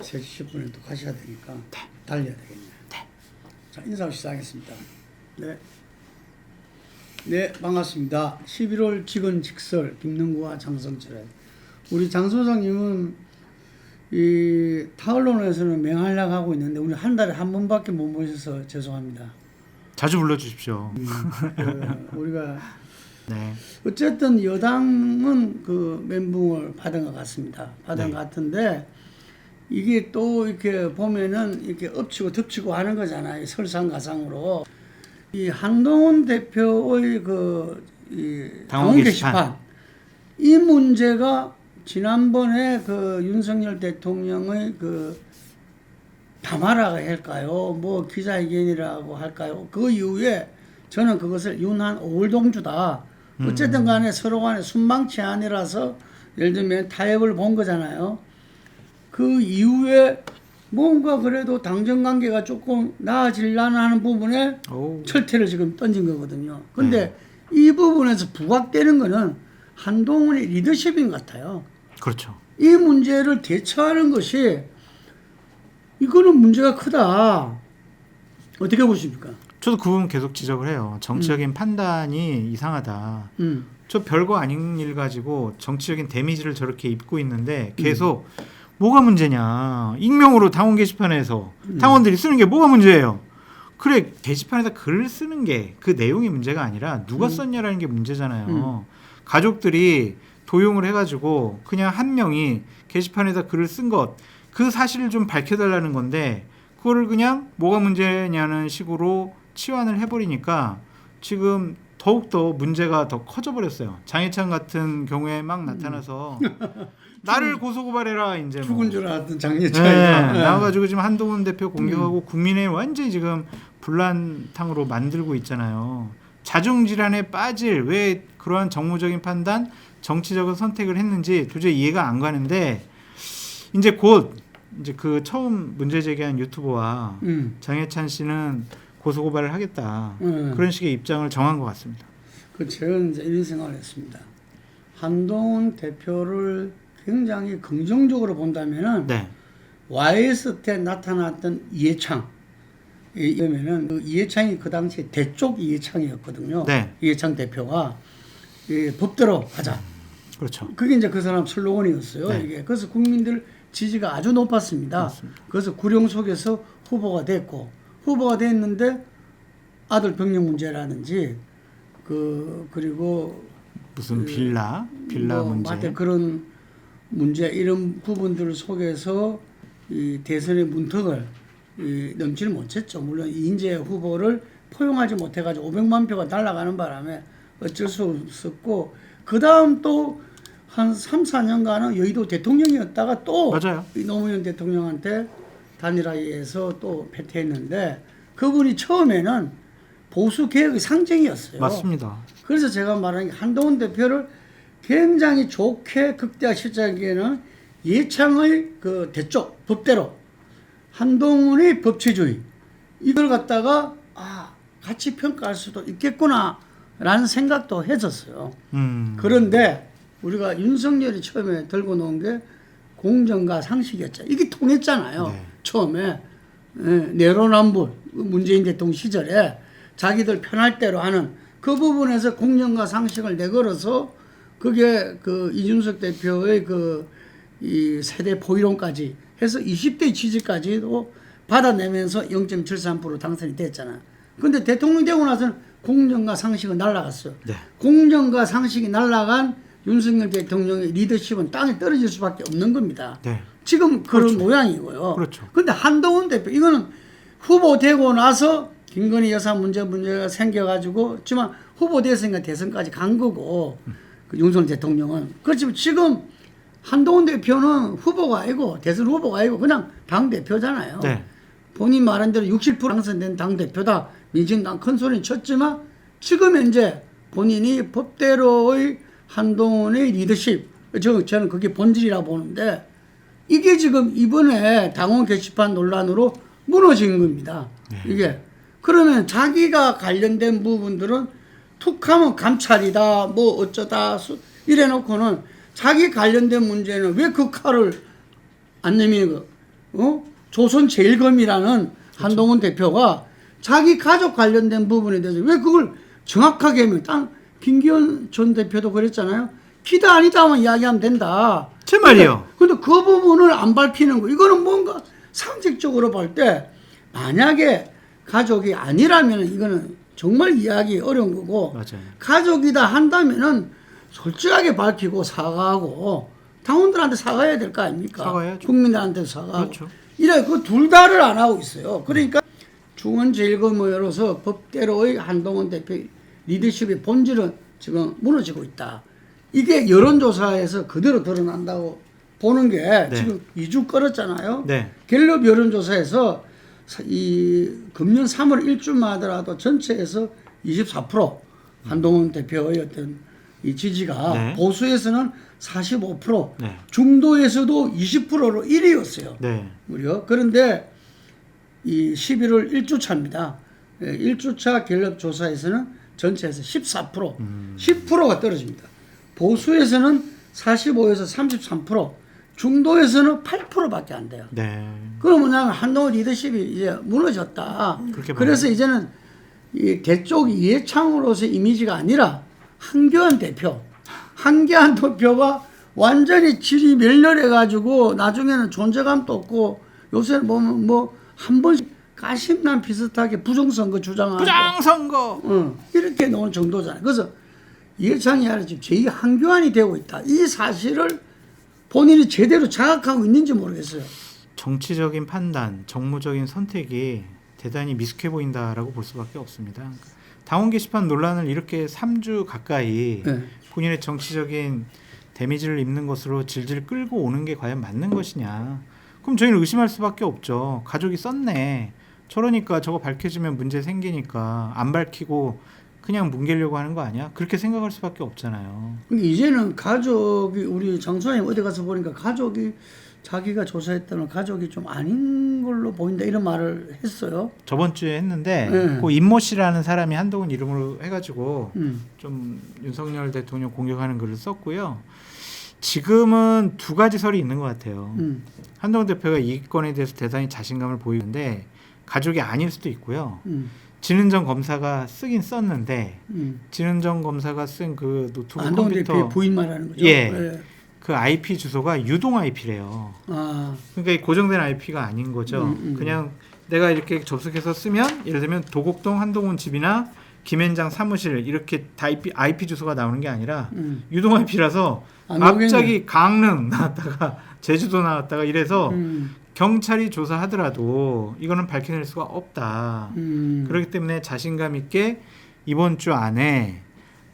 3시 10분에 또 가셔야 되니까 달려야 되겠네요. 자, 인사 시작하겠습니다. 네. 네, 반갑습니다. 11월 직원 직설 김능구와 장성철의 우리 장 소장님은 이 타언론에서는 맹활약 하고 있는데 우리 한 달에 한 번밖에 못 모셔서 죄송합니다. 자주 불러주십시오. 그 우리가 네. 어쨌든 여당은 그 멘붕을 받은 것 같습니다. 받은 네. 것 같은데 이게 또 이렇게 보면은 이렇게 엎치고 덮치고 하는 거잖아요. 설상가상으로 이 한동훈 대표의 그이 당원 당원 게시판. 게시판 이 문제가 지난번에 그 윤석열 대통령의 그 담화라고 할까요? 뭐 기자회견이라고 할까요? 그 이후에 저는 그것을 윤한 오월동주다. 어쨌든 간에 서로 간에 순방치 아니라서 예를 들면 타협을 본 거잖아요. 그 이후에 뭔가 그래도 당정 관계가 조금 나아질라나 하는 부분에 오. 철퇴를 지금 던진 거거든요. 근데 이 부분에서 부각되는 거는 한동훈의 리더십인 것 같아요. 그렇죠. 이 문제를 대처하는 것이 이거는 문제가 크다. 어떻게 보십니까? 저도 그 부분 계속 지적을 해요. 정치적인 판단이 이상하다. 음. 저 별거 아닌 일 가지고 정치적인 데미지를 저렇게 입고 있는데 계속 뭐가 문제냐. 익명으로 당원 게시판에서 당원들이 쓰는 게 뭐가 문제예요. 그래 게시판에다 글을 쓰는 게 그 내용이 문제가 아니라 누가 썼냐라는 게 문제잖아요. 가족들이 도용을 해가지고 그냥 한 명이 게시판에다 글을 쓴 것 그 사실을 좀 밝혀달라는 건데 그거를 그냥 뭐가 문제냐는 식으로 치환을 해버리니까 지금 더욱더 문제가 더 커져 버렸어요. 장해찬 같은 경우에 막 나타나서 나를 고소고발해라 이제 뭐. 죽은 줄 알았던 네, 장례차이가 나와가지고 지금 한동훈 대표 공격하고 국민의 완전히 지금 불난탕으로 만들고 있잖아요. 자중질환에 빠질 왜 그러한 정무적인 판단, 정치적인 선택을 했는지 도저히 이해가 안 가는데 이제 곧 이제 그 처음 문제 제기한 유튜버와 음. 장해찬 씨는 고소고발을 하겠다 음. 그런 식의 입장을 정한 것 같습니다. 그 제가 이제 이런 생각을 했습니다. 한동훈 대표를 굉장히 긍정적으로 본다면은 네, YS 때 나타났던 이해창 이러면은 그 이해창이 그 당시에 대쪽 이해창이었거든요. 네. 이해창 대표가 이 법대로 하자. 그렇죠. 그게 이제 그 사람 슬로건이었어요. 네. 이게 그래서 국민들 지지가 아주 높았습니다. 맞습니다. 그래서 구령 속에서 후보가 됐고 후보가 됐는데 아들 병력 문제라든지 그 그리고 무슨 빌라, 빌라 뭐 문제. 그런 문제 이런 부분들 속에서 이 대선의 문턱을 이 넘지를 못했죠. 물론 이인재 후보를 포용하지 못해가지고 500만 표가 날아가는 바람에 어쩔 수 없었고 그 다음 또 한 3, 4년간은 여의도 대통령이었다가 또 맞아요. 이 노무현 대통령한테 단일화해서 또 패퇴했는데 그분이 처음에는 보수 개혁의 상징이었어요. 맞습니다. 그래서 제가 말하는 게 한동훈 대표를 굉장히 좋게 극대화시키기에는 예창의 그 대쪽 법대로 한동훈의 법치주의 이걸 갖다가 아 같이 평가할 수도 있겠구나라는 생각도 해졌어요. 음, 그런데 우리가 윤석열이 처음에 들고 놓은 게 공정과 상식이었죠. 이게 통했잖아요. 네. 처음에 예, 내로남불 문재인 대통령 시절에 자기들 편할 대로 하는 그 부분에서 공정과 상식을 내걸어서 그게 그 이준석 대표의 그 이 세대 포이론까지 해서 20대 지지까지도 받아내면서 0.73% 당선이 됐잖아. 근데 대통령 되고 나서는 공정과 상식은 날라갔어요. 네. 공정과 상식이 날라간 윤석열 대통령의 리더십은 땅에 떨어질 수밖에 없는 겁니다. 네. 지금 그런 모양이고요. 그렇죠. 근데 한동훈 대표 이거는 후보 되고 나서 김건희 여사 문제 문제가 생겨가지고 지만 후보 됐으니까 대선까지 간 거고 그 윤석열 대통령은 그렇지만 지금 한동훈 대표는 후보가 아니고 대선 후보가 아니고 그냥 당 대표잖아요. 네. 본인 말한 대로 60% 당선된 당 대표다. 민진당 큰 소리는 쳤지만 지금 현재 본인이 법대로의 한동훈의 리더십, 저, 저는 그게 본질이라 보는데 이게 지금 이번에 당원 게시판 논란으로 무너진 겁니다. 이게. 그러면 자기가 관련된 부분들은 툭 하면 감찰이다, 뭐 어쩌다, 수- 이래 놓고는 자기 관련된 문제는 왜 그 칼을 안 내미는 거? 어? 조선 제일검이라는 한동훈 대표가 자기 가족 관련된 부분에 대해서 왜 그걸 정확하게 하면 땅 김기현 전 대표도 그랬잖아요. 기다 아니다 하면 이야기하면 된다. 제 말이요. 근데 그 부분을 안 밝히는 거 이거는 뭔가 상식적으로 볼 때 만약에 가족이 아니라면 이거는 정말 이해하기 어려운 거고 맞아요. 가족이다 한다면은 솔직하게 밝히고 사과하고 당원들한테 사과해야 될 거 아닙니까? 사과해야죠. 국민들한테 사과하고. 그렇죠. 이래 그 둘 다를 안 하고 있어요. 그러니까 중원제일검으로서 법대로의 한동훈 대표 리더십의 본질은 지금 무너지고 있다. 이게 여론조사에서 그대로 드러난다고 보는 게 네. 지금 2주 끌었잖아요. 네. 갤럽 여론조사에서 사- 이 금년 3월 1주만 하더라도 전체에서 24% 한동훈 대표의 어떤 이 지지가 네. 보수에서는 45% 네. 중도에서도 20%로 1위였어요. 네. 무려 그런데 이 11월 1주 차입니다. 1주 차 갤럽 조사에서는 전체에서 14% 10%가 떨어집니다. 보수에서는 45에서 33% 중도에서는 8%밖에 안 돼요. 네. 그럼 뭐냐면 한동훈 리더십이 이제 무너졌다. 그렇게 그래서 이제는 이 대쪽 이해창으로서 이미지가 아니라 한교안 대표, 한교안 대표가 완전히 질이 멸렬해가지고 나중에는 존재감도 없고 요새 보면 뭐 한 번씩 가심난 비슷하게 부정선거 주장하고 부장선거. 어, 이렇게 나온 정도잖아요. 그래서 이해창이 아니라 지금 제2 한교안이 되고 있다. 이 사실을 본인이 제대로 자각하고 있는지 모르겠어요. 정치적인 판단, 정무적인 선택이 대단히 미숙해 보인다라고 볼 수밖에 없습니다. 당원 게시판 논란을 이렇게 3주 가까이 네. 본인의 정치적인 데미지를 입는 것으로 질질 끌고 오는 게 과연 맞는 것이냐? 그럼 저희는 의심할 수밖에 없죠. 가족이 썼네. 저러니까 저거 밝혀지면 문제 생기니까 안 밝히고 그냥 뭉개려고 하는 거 아니야? 그렇게 생각할 수밖에 없잖아요. 근데 이제는 가족이 우리 장소님 어디 가서 보니까 가족이 자기가 조사했던 가족이 좀 아닌 걸로 보인다 이런 말을 했어요. 저번 주에 했는데 네. 그 임모 씨라는 사람이 한동훈 이름으로 해가지고 음. 좀 윤석열 대통령 공격하는 글을 썼고요. 지금은 두 가지 설이 있는 것 같아요. 음. 한동훈 대표가 이 건에 대해서 대단히 자신감을 보이는데 가족이 아닐 수도 있고요. 음. 진은정 검사가 쓰긴 썼는데 음. 진은정 검사가 쓴 그 노트북 안동훈 대표의 컴퓨터 부인 말하는 거죠. 예. 그 IP 주소가 유동 IP래요. 아, 그러니까 이 고정된 IP가 아닌 거죠. 음, 음. 그냥 내가 이렇게 접속해서 쓰면 예를 들면 도곡동 한동훈 집이나 김현장 사무실 이렇게 다 IP, IP 주소가 나오는 게 아니라 음. 유동 IP라서 안 나오겠네. 갑자기 강릉 나왔다가 제주도 나왔다가 이래서 음. 경찰이 조사하더라도 이거는 밝혀낼 수가 없다. 음. 그렇기 때문에 자신감 있게 이번 주 안에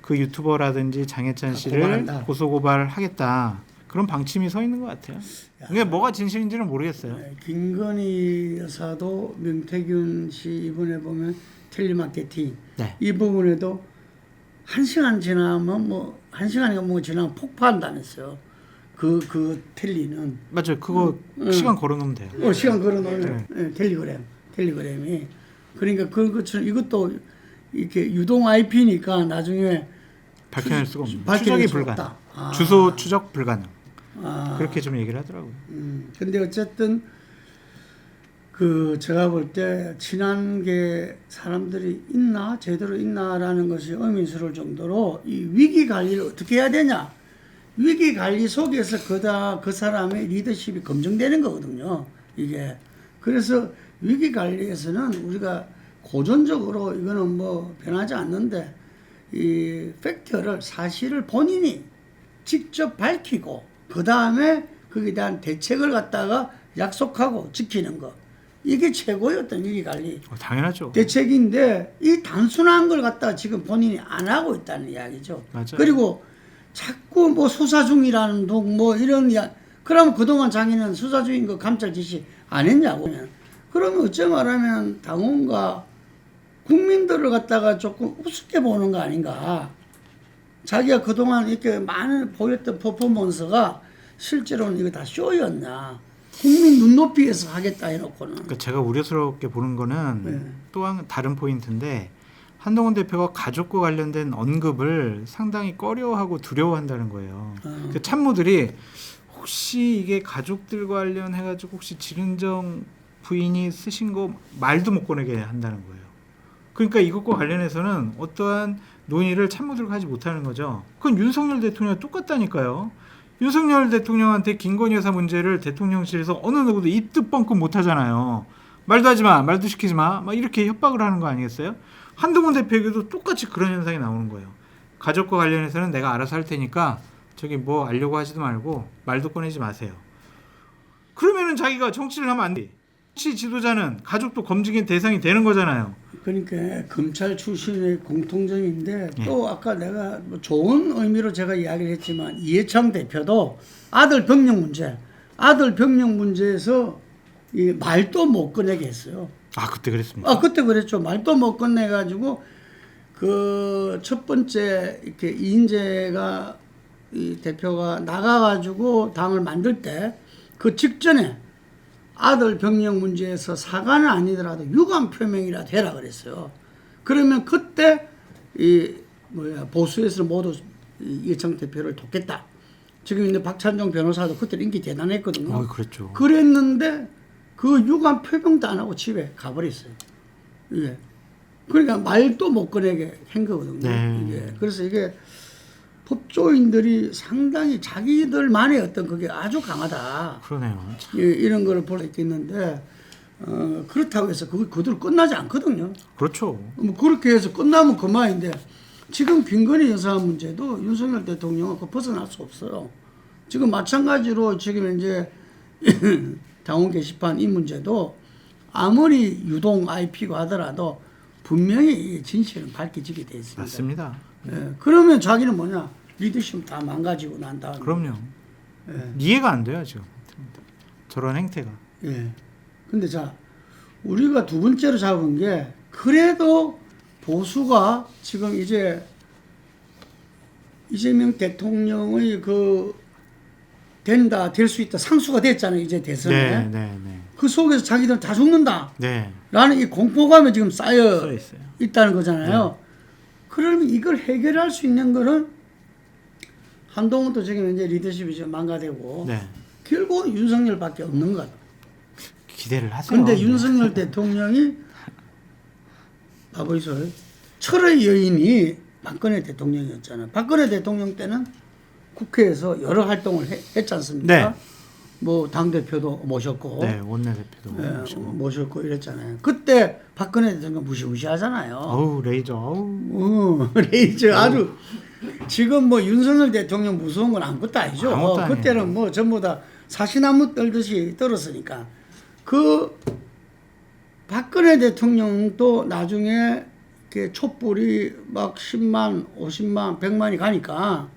그 유튜버라든지 장혜찬 아, 씨를 고발한다. 고소 고발하겠다. 그런 방침이 서 있는 것 같아요. 이게 뭐가 진실인지는 모르겠어요. 네, 김건희 여사도 명태균 씨 이번에 보면 텔레마케팅 네. 이 부분에도 한 시간 지나면 뭐 한 시간이 뭐 지나면 폭파한다면서요. 그 그 텔리는 맞아요. 그거 음. 시간 걸어놓으면 돼요. 어, 시간 걸어놓으면 예, 텔리그램 텔리그램이 그러니까 그것처럼 이것도 이렇게 유동 IP니까 나중에 밝혀낼 수가 없는. 추적이 불가능. 아. 주소 추적 불가능. 아, 그렇게 좀 얘기를 하더라고요. 음, 근데 어쨌든 그 제가 볼 때 친한 게 사람들이 있나 제대로 있나라는 것이 의미스러울 정도로 이 위기 관리를 어떻게 해야 되냐 위기 관리 속에서 그다 그 사람의 리더십이 검증되는 거거든요 이게 그래서 위기 관리에서는 우리가 고전적으로 이거는 뭐 변하지 않는데 이 팩트를 사실을 본인이 직접 밝히고 그 다음에 거기에 대한 대책을 갖다가 약속하고 지키는 거 이게 최고의 어떤 위기 관리 어, 당연하죠. 대책인데 이 단순한 걸 갖다가 지금 본인이 안 하고 있다는 이야기죠. 맞아요. 그리고 자꾸 뭐 수사 중이라는 둥 뭐 이런 이야. 그러면 그동안 자기는 수사 중인 거 감찰 지시 안 했냐고. 그러면 어째 말하면 당원과 국민들을 갖다가 조금 우습게 보는 거 아닌가. 자기가 그동안 이렇게 많은 보였던 퍼포먼스가 실제로는 이거 다 쇼였냐. 국민 눈높이에서 하겠다 해놓고는. 그러니까 제가 우려스럽게 보는 거는 네. 또한 다른 포인트인데 한동훈 대표가 가족과 관련된 언급을 상당히 꺼려하고 두려워한다는 거예요. 어. 그 참모들이 혹시 이게 가족들 관련해 가지고 혹시 지른정 부인이 쓰신 거 말도 못 꺼내게 한다는 거예요. 그러니까 이것과 관련해서는 어떠한 논의를 참모들과 하지 못하는 거죠. 그건 윤석열 대통령 똑같다니까요. 윤석열 대통령한테 김건희 여사 문제를 대통령실에서 어느 누구도 입도 뻥끗 못 하잖아요. 말도 하지 마, 말도 시키지 마, 막 이렇게 협박을 하는 거 아니겠어요? 한동훈 대표에게도 똑같이 그런 현상이 나오는 거예요. 가족과 관련해서는 내가 알아서 할 테니까 저기 뭐 알려고 하지도 말고 말도 꺼내지 마세요. 그러면은 자기가 정치를 하면 안 돼. 정치 지도자는 가족도 검증의 대상이 되는 거잖아요. 그러니까 검찰 출신의 공통점인데 예. 또 아까 내가 뭐 좋은 의미로 제가 이야기를 했지만 이해창 대표도 아들 병력 문제, 아들 병력 문제에서 이 말도 못 꺼내게 했어요. 아 그때 그랬습니까? 아 그때 그랬죠. 말도 못 꺼내 가지고 그 첫 번째 이렇게 이인재가 이 대표가 나가 가지고 당을 만들 때 그 직전에 아들 병력 문제에서 사과는 아니더라도 유감 표명이라도 해라 그랬어요. 그러면 그때 이 뭐야 보수에서 모두 이 이해창 대표를 돕겠다. 지금 있는 박찬종 변호사도 그때 인기 대단했거든요. 어 그랬죠. 그랬는데 그 유감 표명도 안 하고 집에 가버렸어요. 이게 그러니까 말도 못 꺼내게 한 거거든요. 네. 이게 그래서 이게 법조인들이 상당히 자기들만의 어떤 그게 아주 강하다. 그러네요. 참, 이- 이런 거를 볼수 있겠는데 어, 그렇다고 해서 그게 그대로 끝나지 않거든요. 그렇죠. 뭐 그렇게 해서 끝나면 그만인데 지금 김건희 여사 문제도 윤석열 대통령은 그 벗어날 수 없어요. 지금 마찬가지로 지금 이제 당원 게시판 이 문제도 아무리 유동 IP가 하더라도 분명히 이 진실은 밝혀지게 돼 있습니다. 맞습니다. 예, 그러면 자기는 뭐냐 리더십 다 망가지고 난 다음에 그럼요. 예. 이해가 안 돼요 지금. 저런 행태가. 예. 근데 자, 우리가 두 번째로 잡은 게 그래도 보수가 지금 이제 이재명 대통령의 그 된다, 될 수 있다, 상수가 됐잖아요, 이제 대선에. 네, 네, 네. 그 속에서 자기들 다 죽는다. 네. 라는 이 공포감이 지금 쌓여 써 있어요. 있다는 거잖아요. 그러면 이걸 해결할 수 있는 거는 한동훈도 지금 이제 리더십이 좀 망가되고 네. 결국은 윤석열밖에 없는 것 같아요. 기대를 하세요. 근데 네. 윤석열 대통령이 봐보이소 철의 여인이 박근혜 대통령이었잖아요. 박근혜 대통령 때는 국회에서 여러 활동을 해- 했지 않습니까? 네. 뭐 당 대표도 모셨고 네, 원내 대표도. 예, 오시고. 모셨고 이랬잖아요. 그때 박근혜 대통령 무시무시하잖아요. 어우 레이저. 어우. 어, 레이저 아주 지금 뭐 윤석열 대통령 무서운 건 아무것도 아니죠. 아무것도 아니에요. 그때는 뭐 전부 다 사시나무 떨듯이 떨었으니까 그 박근혜 대통령도 나중에 이렇게 촛불이 막 10만, 50만, 100만이 가니까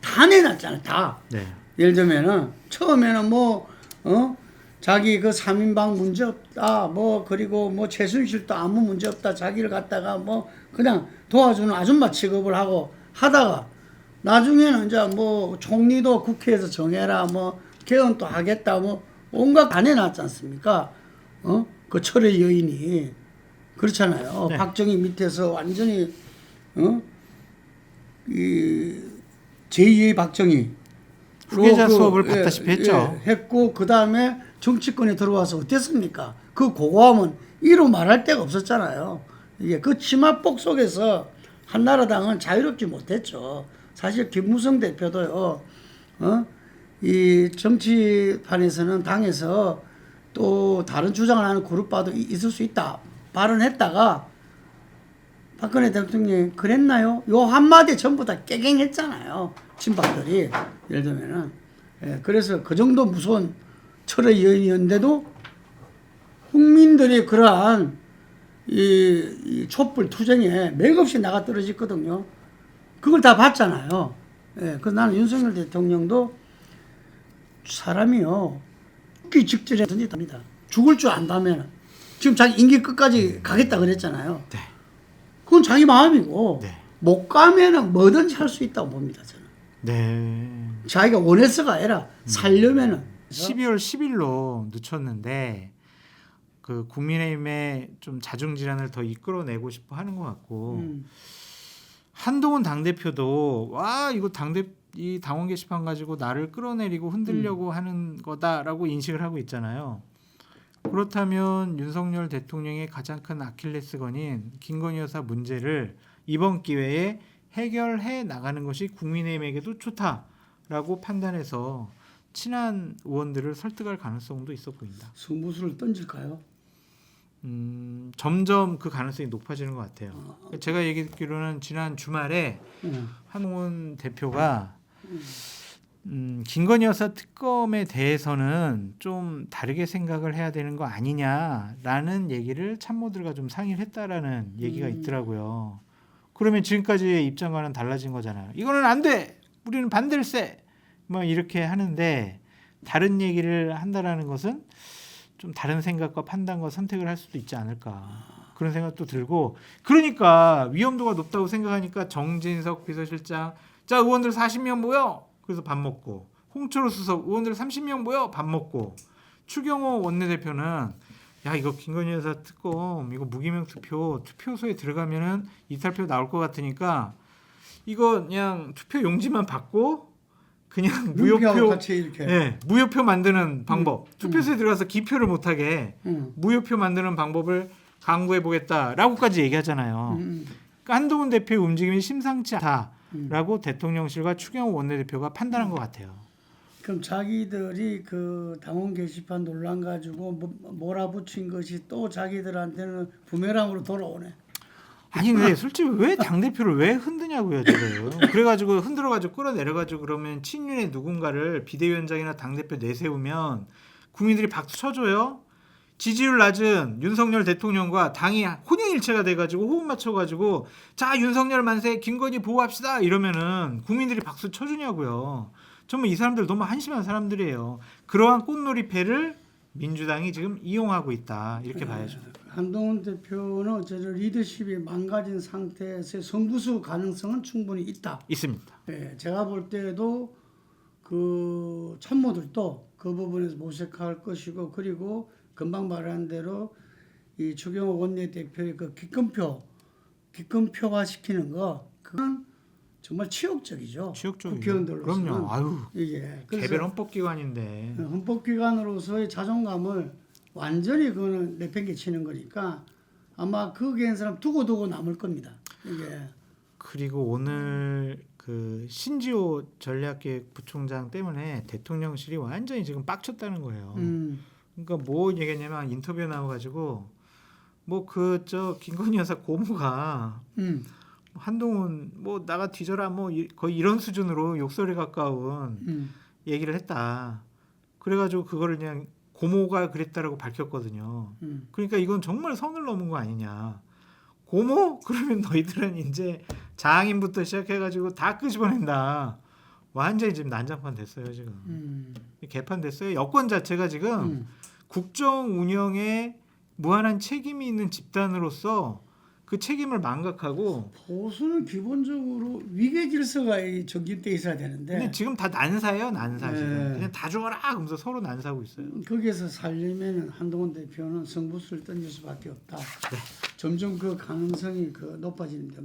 다 내놨잖아요. 다. 네. 예를 들면은 처음에는 뭐 어? 자기 그 3인방 문제 없다. 뭐 그리고 뭐 최순실도 아무 문제 없다. 자기를 갖다가 뭐 그냥 도와주는 아줌마 취급을 하고 하다가 나중에는 이제 뭐 총리도 국회에서 정해라. 뭐 개헌도 하겠다. 뭐 온갖 다 내놨지 않습니까? 어? 그 철의 여인이 그렇잖아요. 네. 박정희 밑에서 완전히 어? 이 제2의 박정희 후계자 그, 수업을 예, 받다시피 했죠. 예, 했고 그 다음에 정치권에 들어와서 어땠습니까? 그 고고함은 이로 말할 데가 없었잖아요. 이게 그 치마복 속에서 한나라당은 자유롭지 못했죠. 사실 김무성 대표도요. 어? 이 정치판에서는 당에서 또 다른 주장을 하는 그룹과도 이- 있을 수 있다. 발언했다가 박근혜 대통령이 그랬나요? 요 한마디 전부 다 깨갱했잖아요. 친박들이. 예를 들면은. 예, 그래서 그 정도 무서운 철의 여인이었는데도 국민들이 그러한 이, 이 촛불 투쟁에 맥없이 나가 떨어졌거든요. 그걸 다 봤잖아요. 예, 그 나는 윤석열 대통령도 사람이요. 죽기 직전에 던지답니다. 죽을 줄 안다면 지금 자기 임기 끝까지 가겠다 그랬잖아요. 네. 그건 자기 마음이고 네. 못 가면은 뭐든지 할 수 있다고 봅니다 저는. 네. 자기가 원해서가 아니라 살려면은 12월 10일로 늦췄는데 그 국민의힘의 좀 자중 질환을 더 이끌어내고 싶어 하는 것 같고 음. 한동훈 당 대표도 와 이거 당대 이 당원 게시판 가지고 나를 끌어내리고 흔들려고 음. 하는 거다라고 인식을 하고 있잖아요. 그렇다면 윤석열 대통령의 가장 큰 아킬레스건인 김건희 여사 문제를 이번 기회에 해결해 나가는 것이 국민의힘에게도 좋다라고 판단해서 친한 의원들을 설득할 가능성도 있어 보인다. 승부수를 던질까요? 음, 점점 그 가능성이 높아지는 것 같아요. 아, 제가 얘기 듣기로는 지난 주말에 음. 한홍원 대표가 음, 김건희 여사 특검에 대해서는 좀 다르게 생각을 해야 되는 거 아니냐라는 얘기를 참모들과 좀 상의를 했다라는 얘기가 음. 있더라고요. 그러면 지금까지의 입장과는 달라진 거잖아요. 이거는 안 돼. 우리는 반대일세. 뭐 이렇게 하는데 다른 얘기를 한다라는 것은 좀 다른 생각과 판단과 선택을 할 수도 있지 않을까 그런 생각도 들고 그러니까 위험도가 높다고 생각하니까 정진석 비서실장 자 의원들 40명 모여 그래서 밥 먹고 홍철호 수석 의원들 30명 모여 밥 먹고 추경호 원내대표는 야 이거 김건희 여사 특검 이거 무기명 투표 투표소에 들어가면은 이탈표 나올 것 같으니까 이거 그냥 투표 용지만 받고 그냥 무효표. 예, 무효표 만드는 방법. 투표소에 들어가서 기표를 못 하게 음. 무효표 만드는 방법을 강구해 보겠다라고까지 얘기하잖아요. 음. 그러니까 한동훈 대표의 움직임이 심상치 음. 않다라고 대통령실과 추경호 원내대표가 판단한 것 같아요. 그럼 자기들이 그 당원 게시판 논란 가지고 뭐- 몰아붙인 것이 또 자기들한테는 부메랑으로 돌아오네. 아니 근데 솔직히 왜 당 대표를 왜 흔드냐고요 지금. 그래가지고 흔들어가지고 끌어내려가지고 그러면 친윤의 누군가를 비대위원장이나 당 대표 내세우면 국민들이 박수 쳐줘요. 지지율 낮은 윤석열 대통령과 당이 혼연일체가 돼가지고 호흡 맞춰가지고 자 윤석열 만세 김건희 보호합시다 이러면은 국민들이 박수 쳐주냐고요. 정말 이 사람들 너무 한심한 사람들이에요. 그러한 꽃놀이패를 민주당이 지금 이용하고 있다 이렇게 봐야죠. 한동훈 대표는 어쨌든 리더십이 망가진 상태에서 승부수 가능성은 충분히 있다. 있습니다. 예, 제가 볼 때도 그 참모들도 그 부분에서 모색할 것이고 그리고 금방 말한 대로 이 추경호 원내대표의 그 기권표 기권표화 시키는 거 그건 정말 치욕적이죠. 치욕적이죠. 국회의원들로서는 그럼요. 아유 이게 그래서 개별 헌법기관인데 헌법기관으로서의 자존감을 완전히 그거는 내팽개치는 거니까 아마 거기에 사람 두고 두고 남을 겁니다. 이게 그리고 오늘 그 신지호 전략기획 부총장 때문에 대통령실이 완전히 지금 빡쳤다는 거예요. 음, 그러니까 뭐 얘기했냐면 인터뷰에 나와가지고 뭐 그 저 김건희 여사 고모가 음, 한동훈 뭐 나가 뒤져라 뭐 이- 거의 이런 수준으로 욕설에 가까운 음. 얘기를 했다. 그래가지고 그거를 그냥 고모가 그랬다라고 밝혔거든요. 음. 그러니까 이건 정말 선을 넘은 거 아니냐. 고모? 그러면 너희들은 이제 장인부터 시작해가지고 다 끄집어낸다. 완전히 지금 난장판 됐어요 지금. 음. 개판 됐어요. 여권 자체가 지금 음. 국정 운영에 무한한 책임이 있는 집단으로서 그 책임을 망각하고 보수는 기본적으로 위계 질서가 이 정립돼 있어야 되는데 근데 지금 다 난사예요 난사 지금 네. 그냥 다 죽어라 그러면서 서로 난사하고 있어요. 거기에서 살려면 한동훈 대표는 승부수를 던질 수밖에 없다. 네. 점점 그 가능성이 그 높아지는데